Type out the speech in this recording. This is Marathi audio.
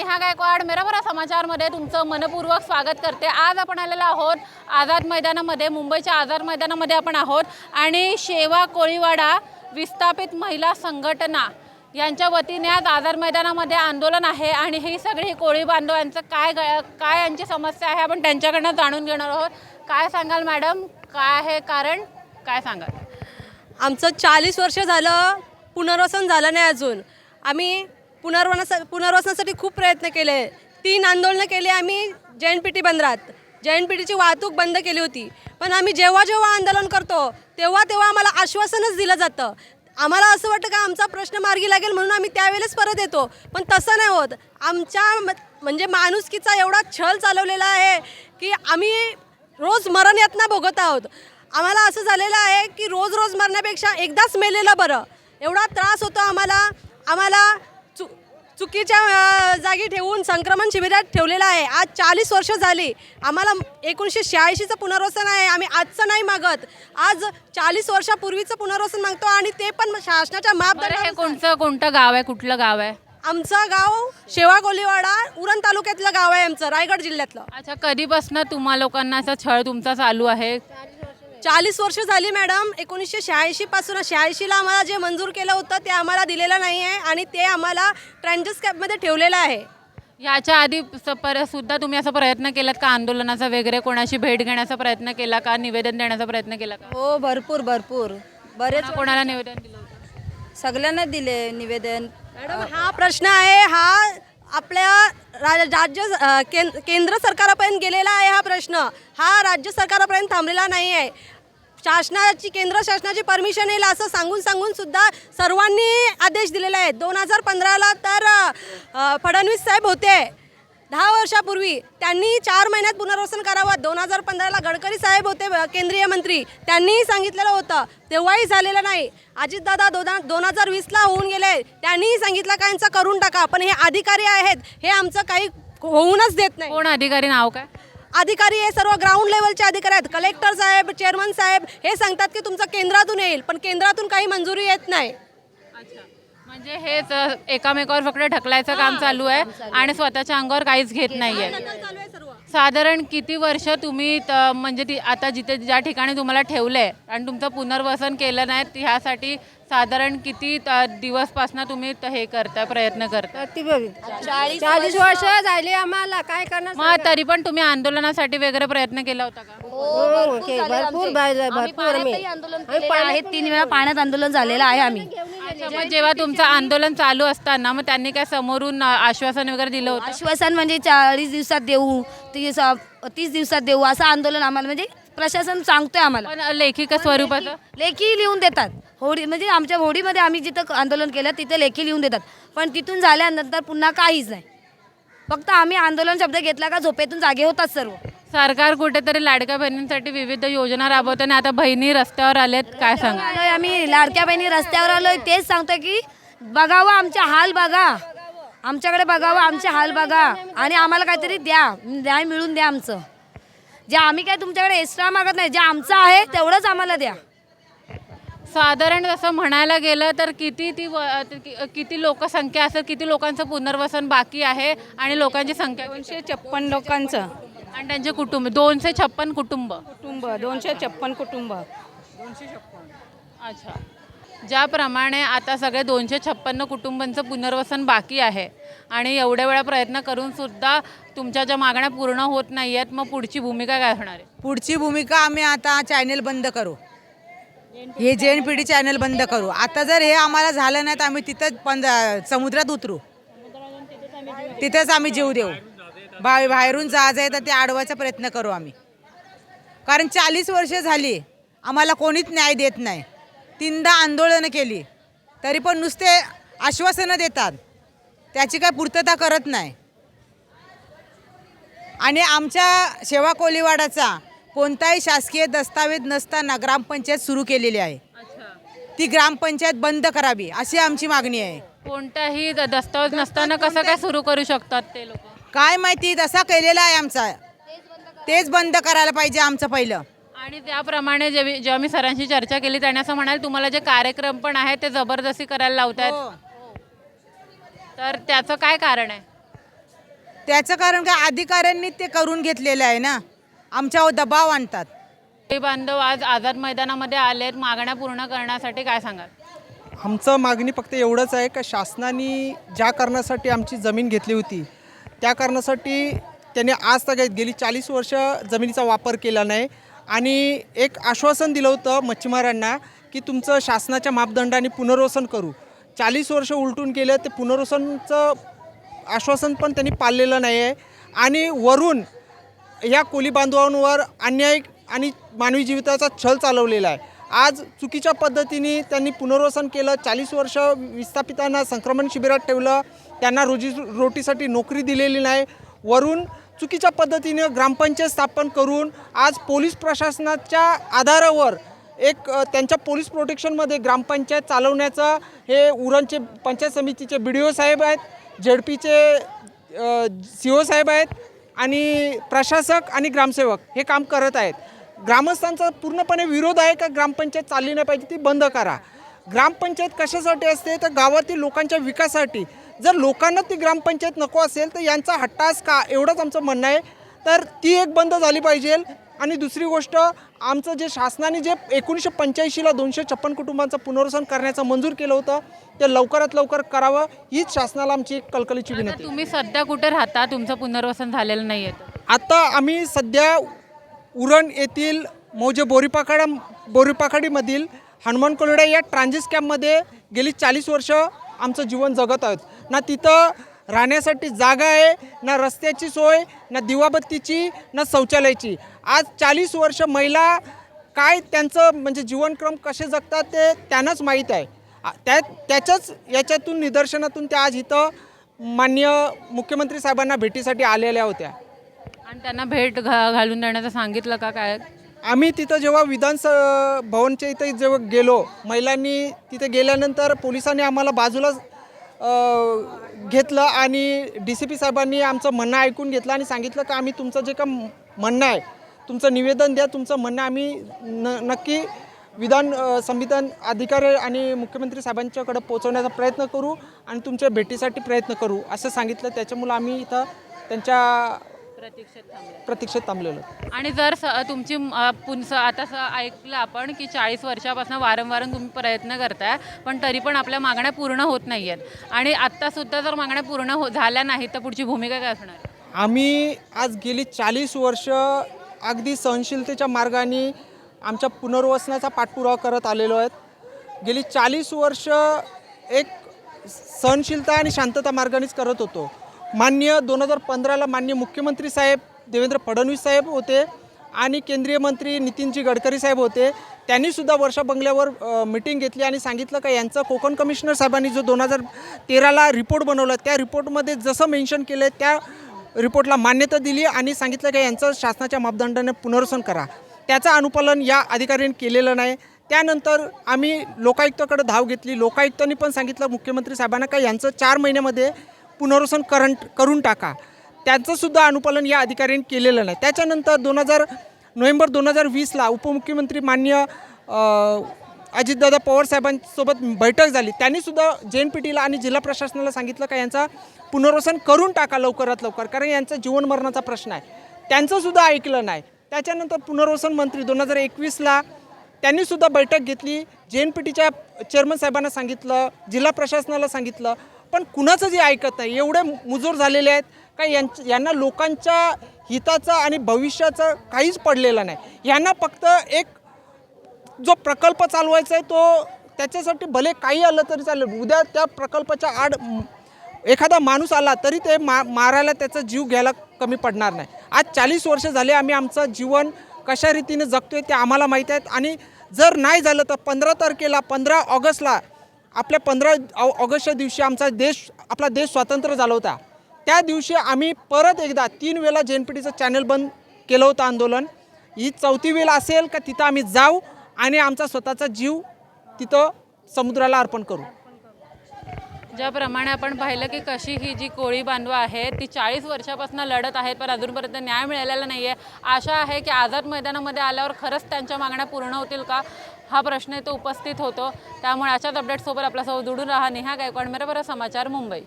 नेहा गायकवाड मेराबरा समाचारमध्ये तुमचं मनपूर्वक स्वागत करते. आज आपण आलेलो आहोत आझाद मैदानामध्ये मुंबईच्या आझाद मैदानामध्ये आपण आहोत. आणि शेवा कोळीवाडा विस्थापित महिला संघटना यांच्या वतीने आज आझाद मैदानामध्ये आंदोलन आहे. आणि ही सगळी कोळी बांधवांचं काय ग- काय यांची समस्या आहे आपण त्यांच्याकडनं जाणून घेणार आहोत. काय सांगाल मॅडम? काय आहे कारण? काय सांगाल? आमचं चाळीस वर्ष झालं पुनर्वसन झालं नाही अजून. आम्ही पुनर्वनासा पुनर्वसनासाठी खूप प्रयत्न केले. तीन आंदोलनं केली आम्ही जे एन पी टी बंदरात. जे एन पी टीची वाहतूक बंद केली होती. पण आम्ही जेव्हा जेव्हा आंदोलन करतो तेव्हा तेव्हा आम्हाला आश्वासनच दिलं जातं. आम्हाला असं वाटतं का आमचा प्रश्न मार्गी लागेल म्हणून आम्ही त्यावेळेस परत येतो. पण तसं नाही होत. आमच्या म्हणजे माणुसकीचा एवढा छल चालवलेला आहे की आम्ही रोज मरण यातना भोगत आहोत. आम्हाला असं झालेलं आहे की रोज रोज मरण्यापेक्षा एकदाच मेलेलं बरं. एवढा त्रास होतो आम्हाला. आम्हाला चु चुकीच्या जागी ठेवून संक्रमण शिबिरात ठेवलेलं आहे. आज चाळीस वर्ष झाली. आम्हाला एकोणीसशे शहाऐंशीचं पुनर्वसन आहे. आम्ही आजचं नाही मागत. आज चाळीस वर्षापूर्वीचं पुनर्वसन मागतो आणि ते पण शासनाच्या बरं हे कोणचं कोणतं गाव आहे? कुठलं गाव आहे? आमचं गाव शेवा कोलीवाडा उरण तालुक्यातलं गाव आहे आमचं रायगड जिल्ह्यातलं. अच्छा कधीपासून तुम्हा लोकांना असा छळ तुमचा चालू आहे? चाळीस वर्ष झाली मॅडम. एकोणीसशे शहाऐंशी पासून शहाऐंशीला आम्हाला जे मंजूर केलं होतं ते आम्हाला दिलेलं नाही आहे आणि ते आम्हाला ट्रँजस कॅबमध्ये ठेवलेलं आहे. याच्या आधी सुद्धा तुम्ही असा प्रयत्न केलात का? आंदोलनाचा वगैरे कोणाशी भेट घेण्याचा प्रयत्न केला का? निवेदन देण्याचा प्रयत्न केला का? हो भरपूर भरपूर. बरेच कोणा- कोणाला निवेदन दिलं होतं? सगळ्यांना दिले निवेदन. मॅडम हा प्रश्न आहे हा आपल्या रा- राज्य केंद्र केंद्र सरकारापर्यंत गेलेला आहे हा प्रश्न. हा राज्य सरकारापर्यंत थांबलेला नाही आहे. शासनाची केंद्र शासनाची परमिशन येईल असं सांगून सांगून सुद्धा सर्वांनी आदेश दिलेले आहेत. दोन हजार पंधराला तर फडणवीस साहेब होते. दहा वर्षापूर्वी त्यांनी चार महिन्यात पुनर्वसन करावं. दोन हजार पंधराला गडकरी साहेब होते केंद्रीय मंत्री. त्यांनीही सांगितलेलं होतं. तेव्हाही झालेलं नाही. अजितदादा दोन दोन हजार वीसला होऊन गेले. त्यांनीही सांगितलं का यांचं करून टाका पण हे अधिकारी आहेत. हे आमचं काही होऊनच देत नाही. कोण अधिकारी नाव काय? अधिकारी हे सर्व ग्राउंड लेवलचे अधिकारी आहेत. कलेक्टर साहेब चेअरमन साहेब हे सांगतात की तुमचं केंद्रातून येईल पण केंद्रातून काही मंजुरी येत नाही. म्हणजे हेच अ, एकामेकावर फक्त ढकलायचं काम चालू आहे आणि स्वतःच्या अंगावर काहीच घेत नाहीये. साधारण किती वर्ष तुम्ही त- म्हणजे ती आता जिथे ज्या ठिकाणी तुम्हाला ठेवलंय आणि तुमचं पुनर्वसन केलं नाही ह्यासाठी साधारण किती दिवसपासनं तुम्ही हे करता प्रयत्न करता चाळीस वर्ष. झाली आम्हाला काय करणार मग तरी पण तुम्ही आंदोलनासाठी वगैरे प्रयत्न केला होता का? हो, भरपूर भरपूर आम्ही आम्ही पाण्यात तीन वेळा पाण्यात आंदोलन झालेलं आहे आम्ही. मग जेव्हा तुमचं आंदोलन चालू असताना मग त्यांनी काय समोरून आश्वासन वगैरे दिलं होतं? आश्वासन म्हणजे चाळीस दिवसात देऊ. तीस तीस दिवसात देऊ असं आंदोलन आम्हाला म्हणजे प्रशासन सांगतोय आम्हाला. पण लेखी का स्वरूपाचं? लेखी लिहून देतात. होडी म्हणजे आमच्या होडीमध्ये आम्ही जिथं आंदोलन केलं तिथे लेखी लिहून देतात. पण तिथून झाल्यानंतर पुन्हा काहीच नाही. फक्त आम्ही आंदोलन शब्द घेतला का झोपेतून जागे होतात सर्व. सरकार कुठेतरी लाडक्या बहिणींसाठी विविध योजना राबवताना आता बहिणी रस्त्यावर आलेत काय सांगा? आलोय आम्ही लाडक्या बहिणी रस्त्यावर आलोय तेच सांगतोय की बघावं आमचा हाल बघा. आमच्याकडे बघावं आमचे हाल बघा. आणि आम्हाला काहीतरी द्या. न्याय मिळून द्या आमचं. जे आम्ही काय तुमच्याकडे एक्स्ट्रा मागत नाही जे आमचं आहे तेवढंच आम्हाला द्या. साधारण जसं म्हणायला गेलं तर किती ती व- कि- किती लोकसंख्या असेल किती लोकांचं पुनर्वसन बाकी आहे आणि लोकांची संख्या? दोनशे छप्पन लोकांचं. आणि त्यांचे कुटुंब दोनशे छप्पन कुटुंब. कुटुंब दोनशे छप्पन कुटुंब. अच्छा. ज्याप्रमाणे आता सगळे दोनशे छप्पन्न कुटुंबांचं पुनर्वसन बाकी आहे आणि एवढ्या वेळा प्रयत्न करूनसुद्धा तुमच्या ज्या मागण्या पूर्ण होत नाही आहेत मग पुढची भूमिका काय होणार आहे? पुढची भूमिका आम्ही आता चॅनेल बंद करू. हे जे एन पी डी चॅनल बंद करू. आता जर हे आम्हाला झालं नाही तर आम्ही तिथंच पण समुद्रात उतरू. तिथंच आम्ही जीव देऊ. बा बाहेरून जायचं आहे तर ते अडवायचा प्रयत्न करू आम्ही. कारण चाळीस वर्ष झाली आम्हाला कोणीच न्याय देत नाही. तीनदा आंदोलनं केली तरी पण नुसते आश्वासनं देतात. त्याची काय पूर्तता करत नाही. आणि आमच्या शेवा कोलीवाडाचा कोणताही शासकीय दस्तावेज नसताना ग्रामपंचायत सुरू केलेली आहे. ती ग्रामपंचायत बंद करावी अशी आमची मागणी आहे. कोणताही द- दस्तावेज नसताना कसं काय सुरू करू शकतात ते लोक? काय माहिती तसा केलेला आहे आमचा. तेच बंद करायला पाहिजे आमचं पहिलं. आणि त्याप्रमाणे जेव्हा जेव्हा मी सरांशी चर्चा केली त्याने असं म्हणाल तुम्हाला जे कार्यक्रम पण आहेत ते जबरदस्ती करायला लावत आहेत हो. तर त्याचं काय कारण आहे? त्याचं कारण काय? अधिकाऱ्यांनी ते करून घेतलेलं आहे ना. आमच्यावर दबाव आणतात. कोळी बांधव आज आझाद मैदानामध्ये आलेत. मागण्या पूर्ण करण्यासाठी काय सांगाल? आमचं मागणी फक्त एवढंच आहे का शासनाने ज्या कारणासाठी आमची जमीन घेतली होती त्या कारणासाठी त्यांनी आज तक गेली चाळीस वर्ष जमिनीचा वापर केला नाही. आणि एक आश्वासन दिलं होतं मच्छीमारांना की तुमचं शासनाच्या मापदंडाने पुनर्वसन करू. चाळीस वर्ष उलटून गेलं ते पुनर्वसनचं आश्वासन पण त्यांनी पाळलेलं नाही आहे आणि वरून या कोली बांधवांवर अन्याय आणि मानवी जीविताचा छल चालवलेला आहे. आज चुकीच्या पद्धतीने त्यांनी पुनर्वसन केलं चाळीस वर्ष विस्थापितांना संक्रमण शिबिरात ठेवलं त्यांना रोजी रोटीसाठी नोकरी दिलेली नाही. वरून चुकीच्या पद्धतीने ग्रामपंचायत स्थापन करून आज पोलीस प्रशासनाच्या आधारावर एक त्यांच्या पोलीस प्रोटेक्शनमध्ये ग्रामपंचायत चालवण्याचं हे उरणचे पंचायत समितीचे बी डी ओ साहेब आहेत झेडपीचे सी ओ साहेब आहेत आणि प्रशासक आणि ग्रामसेवक हे काम करत आहेत. ग्रामस्थांचा पूर्णपणे विरोध आहे का ग्रामपंचायत चालली नाही पाहिजे ती बंद करा. ग्रामपंचायत कशासाठी असते? तर गावातील लोकांच्या विकासासाठी. जर लोकांना ती ग्रामपंचायत नको असेल तर यांचा हट्टास का? एवढंच आमचं म्हणणं आहे. तर ती एक बंद झाली पाहिजे. आणि दुसरी गोष्ट आमचं जे शासनाने जे एकोणीसशे पंच्याऐंशीला दोनशे छप्पन कुटुंबांचं पुनर्वसन करण्याचं मंजूर केलं होतं ते लवकरात लवकर करावं हीच शासनाला आमची एक आता विनंती. तुम्ही सध्या कुठे राहता? तुमचं पुनर्वसन झालेलं नाही आहे. आता आम्ही सध्या उरण येथील मौजे बोरीपाखाडा बोरीपाखाडीमधील हनुमान कोलडा या ट्रान्झिस कॅम्पमध्ये गेली चाळीस वर्ष आमचं जीवन जगत आहोत. ना तिथं राहण्यासाठी जागा आहे ना रस्त्याची सोय ना दिवाबत्तीची ना शौचालयाची. आज चाळीस वर्ष महिला काय त्यांचं म्हणजे जीवनक्रम कसे जगतात ते त्यांनाच माहीत आहे. त्या त्याच्याच याच्यातून निदर्शनातून त्या आज इथं मान्य मुख्यमंत्री साहेबांना भेटीसाठी आलेल्या होत्या. आणि त्यांना भेट घा घालून देण्याचं सांगितलं का काय? आम्ही तिथं जेव्हा विधान स भवनच्या इथं जेव्हा गेलो महिलांनी तिथे गेल्यानंतर पोलिसांनी आम्हाला बाजूला घेतलं आणि डी सी पी साहेबांनी आमचं म्हणणं ऐकून घेतलं आणि सांगितलं का आम्ही तुमचं जे का म्हणणं आहे तुमचं निवेदन द्या तुमचं म्हणणं आम्ही न नक्की विधान संविधान अधिकारी आणि मुख्यमंत्री साहेबांच्याकडे पोहोचवण्याचा प्रयत्न करू आणि तुमच्या भेटीसाठी प्रयत्न करू असं सांगितलं. त्याच्यामुळं आम्ही इथं त्यांच्या प्रतीक्षेत थांबले. प्रतीक्षेत थांबलेलो. आणि जर स तुमची अ, पुन स- आता स ऐकलं आपण की चाळीस वर्षापासून वारंवार तुम्ही प्रयत्न करताय पण तरी पण आपल्या मागण्या पूर्ण होत नाही आहेत आणि आत्तासुद्धा जर मागण्या पूर्ण हो झाल्या नाहीत तर पुढची भूमिका काय असणार? आहे? आम्ही आज गेली चाळीस वर्ष अगदी सहनशीलतेच्या मार्गाने आमच्या पुनर्वसनाचा पाठपुरावा करत आलेलो आहेत. गेली चाळीस वर्ष एक सहनशीलता आणि शांतता मार्गानेच करत होतो. मान्य दोन हजार पंधराला मान्य मुख्यमंत्री साहेब देवेंद्र फडणवीस साहेब होते आणि केंद्रीय मंत्री नितीनजी गडकरी साहेब होते. त्यांनीसुद्धा वर्षा बंगल्यावर मिटिंग घेतली आणि सांगितलं का यांचं कोकण कमिशनर साहेबांनी जो दोन हजार तेराला रिपोर्ट बनवला त्या रिपोर्टमध्ये जसं मेन्शन केलं त्या रिपोर्टला मान्यता दिली आणि सांगितलं का यांचं शासनाच्या मापदंडाने पुनर्वसन करा. त्याचं अनुपालन या अधिकाऱ्यांनी केलेलं नाही. त्यानंतर आम्ही लोकायुक्ताकडे धाव घेतली. लोकायुक्तांनी पण सांगितलं मुख्यमंत्री साहेबांना का यांचं चार महिन्यामध्ये पुनर्वसन करण करून टाका. त्यांचंसुद्धा अनुपालन या अधिकाऱ्यांनी केलेलं नाही. त्याच्यानंतर दोन हजार नोव्हेंबर दोन हजार वीसला उपमुख्यमंत्री मान्य अजितदादा पवार साहेबांसोबत बैठक झाली. त्यांनीसुद्धा जे एन पी टीला आणि जिल्हा प्रशासनाला सांगितलं का यांचा पुनर्वसन करून टाका लवकरात लवकर कारण यांचा जीवन मरणाचा प्रश्न आहे. त्यांचंसुद्धा ऐकलं नाही. त्याच्यानंतर पुनर्वसन मंत्री दोन हजार एकवीसला त्यांनीसुद्धा बैठक घेतली. जे एन पी टीच्या चेअरमन साहेबांना सांगितलं जिल्हा प्रशासनाला सांगितलं. पण कुणाचं जे ऐकत नाही एवढे मुजोर झालेले आहेत का यांच यांना लोकांच्या हिताचं आणि भविष्याचं काहीच पडलेलं नाही. यांना फक्त एक जो प्रकल्प चालवायचा आहे तो त्याच्यासाठी भले काही आलं तरी चालेल. उद्या त्या प्रकल्पाच्या आड एखादा माणूस आला तरी ते मा मारायला त्याचा जीव घ्यायला कमी पडणार नाही. आज चाळीस वर्ष झाले आम्ही आमचं जीवन कशा रीतीने जगतो आहे ते आम्हाला माहीत आहेत आणि जर नाही झालं तर पंधरा तारखेला पंधरा ऑगस्टला आपल्या पंधरा ऑ- ऑगस्टच्या दिवशी आमचा देश आपला देश स्वातंत्र्य झाला होता. त्या दिवशी आम्ही परत एकदा तीन वेळा जे एन पी टीचं चॅनल बंद केलं होतं आंदोलन. ही चौथी वेळ असेल का तिथं आम्ही जाऊ आणि आमचा स्वतःचा जीव तिथं समुद्राला अर्पण करू. ज्याप्रमाणे आपण पाहिलं की कशी ही जी कोळी बांधवं आहेत ती चाळीस वर्षापासून लढत आहेत पण अजूनपर्यंत न्याय मिळालेला नाही आहे आशा आहे की आझाद मैदानामध्ये आल्यावर खरंच त्यांच्या मागण्या पूर्ण होतील का? हा प्रश्न इथं उपस्थित होतो. त्यामुळे अशाच अपडेटसोबत आपल्यासोबत जुडून राहा. नेहा गायकवाड मेरा बरं समाचार मुंबई.